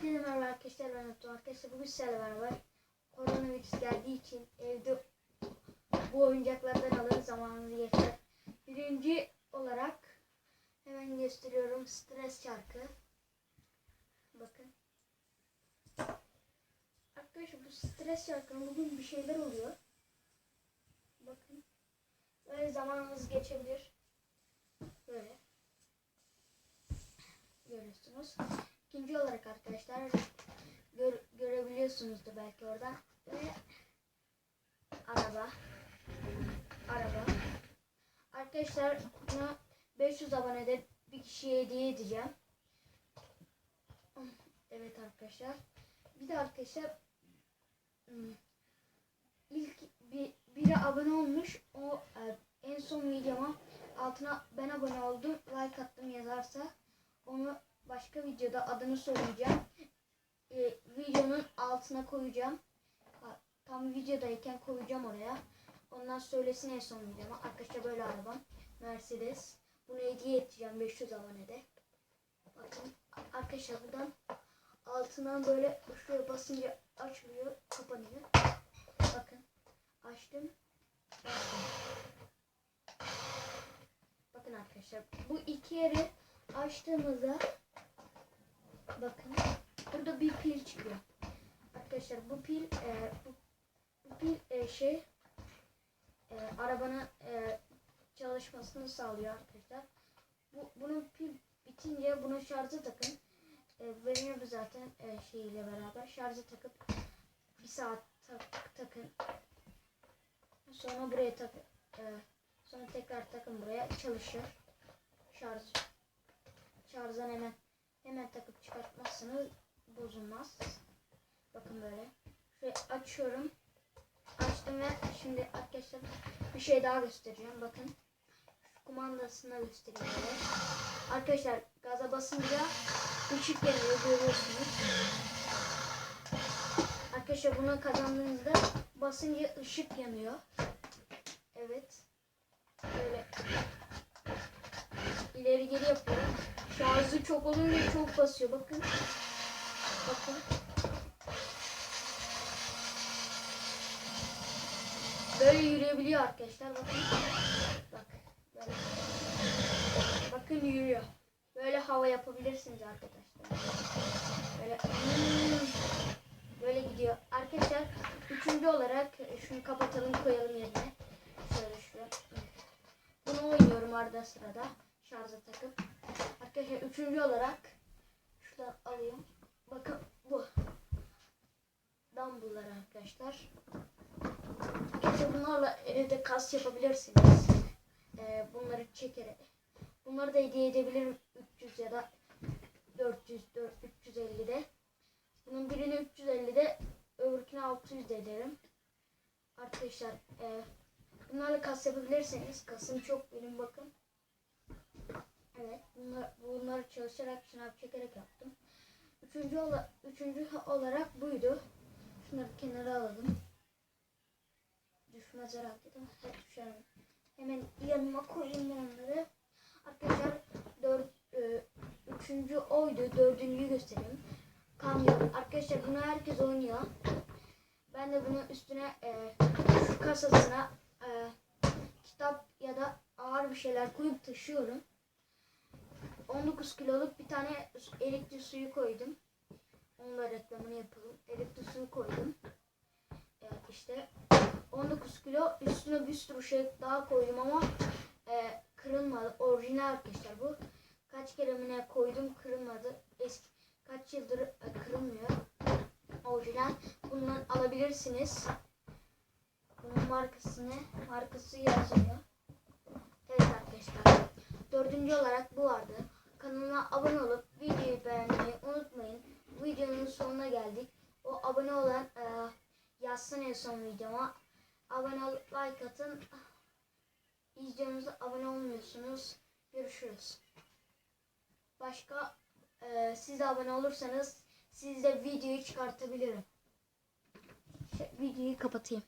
Herkese merhaba arkadaşlar ben Abdullah arkadaşlar bugün sizlerle beraber koronavirüs geldiği için evde bu oyuncaklardan alır zamanınızı geçer. Birinci olarak hemen gösteriyorum stres çarkı. Bakın. Arkadaşlar bu stres çarkının bugün bir şeyler oluyor. Bakın. Böyle zamanınız geçebilir. Böyle. Görüyorsunuz. İkinci olarak arkadaşlar gör, görebiliyorsunuzdur belki oradan. Böyle araba. Araba. Arkadaşlar buna 500 abonede bir kişiye hediye edeceğim. Evet arkadaşlar. Bir de arkadaşlar hmm, ilk bir, biri abone olmuş. O e, en son videoma altına ben abone oldum like attım yazarsa onu başka videoda adını söyleyeceğim. Ee, videonun altına koyacağım. Tam videodayken koyacağım oraya. Ondan söylesin en son videoma. Arkadaşlar böyle arabam. Mercedes. Bunu hediye edeceğim 500 abonede. Bakın arkadaşlar buradan altından böyle şuraya basınca açılıyor, kapanıyor. Bakın açtım. Bakın arkadaşlar bu iki yeri açtığımızda bakın burada bir pil çıkıyor. Arkadaşlar bu pil e, bu, bu pil e, şey e, arabanın e, çalışmasını sağlıyor arkadaşlar. Bu bunun pil bitince bunu şarja takın. E, veriyordu zaten e, şeyiyle beraber. Şarja takıp bir saat tak, takın. Sonra buraya takın. E, sonra tekrar takın buraya çalışır. Şarj şarjdan hemen hemen takıp çıkartmazsanız bozulmaz. Bakın böyle. Şöyle açıyorum. Açtım ve şimdi arkadaşlar bir şey daha göstereceğim. Bakın. Şu kumandasını göstereyim böyle. Arkadaşlar gaza basınca ışık yanıyor görüyorsunuz. Arkadaşlar bunu kazandığınızda basınca ışık yanıyor. Evet. Böyle ileri geri yapıyorum. Şarjı çok olunca çok basıyor. Bakın. Bakın. Böyle yürüyebiliyor arkadaşlar. Bakın. Bak. Böyle. Bakın yürüyor. Böyle hava yapabilirsiniz arkadaşlar. Böyle. Böyle gidiyor. Arkadaşlar üçüncü olarak şunu kapatalım koyalım yerine. Şöyle şuraya. Bunu oynuyorum arada sırada. Şarja takıp. Arkadaşlar üçüncü olarak şuradan alayım. Bakın bu. Dumbbell'lar arkadaşlar. Arkadaşlar bunlarla evde kas yapabilirsiniz. Ee, bunları çekerek. Bunları da hediye edebilirim 300 ya da 400, 350'de. Bunun birini 350'de öbürkünü 600 ederim. Arkadaşlar e, bunlarla kas yapabilirseniz kasım çok benim bakın. Evet bunlar, bunları çalışarak şınav çekerek yaptım. Üçüncü, ola, üçüncü olarak buydu. Şunları kenara alalım. Düşmez herhalde değil mi? Evet. Hemen yanıma koyayım onları. Arkadaşlar dört, e, üçüncü oydu. Dördüncüyü göstereyim. Kamyon. Arkadaşlar bunu herkes oynuyor. Ben de bunun üstüne e, şu kasasına e, kitap ya da ağır bir şeyler koyup taşıyorum. 19 kiloluk bir tane erikli suyu koydum. Onunla reklamını yapalım. Erikli suyu koydum. Evet işte 19 kilo üstüne bir sürü şey daha koydum ama e, kırılmadı. Orijinal arkadaşlar bu. Kaç kere mi ne koydum kırılmadı. Eski kaç yıldır e, kırılmıyor. Orijinal. Bundan alabilirsiniz. Bunun markasını markası yazıyor. Evet arkadaşlar. Dördüncü olarak bu vardı. Kanalıma abone olup videoyu beğenmeyi unutmayın. Videonun sonuna geldik. O abone olan e, yazsın en son videoma. Abone olup like atın. İzliyorsunuz abone olmuyorsunuz. Görüşürüz. Başka e, siz de abone olursanız siz de videoyu çıkartabilirim. Şey, videoyu kapatayım.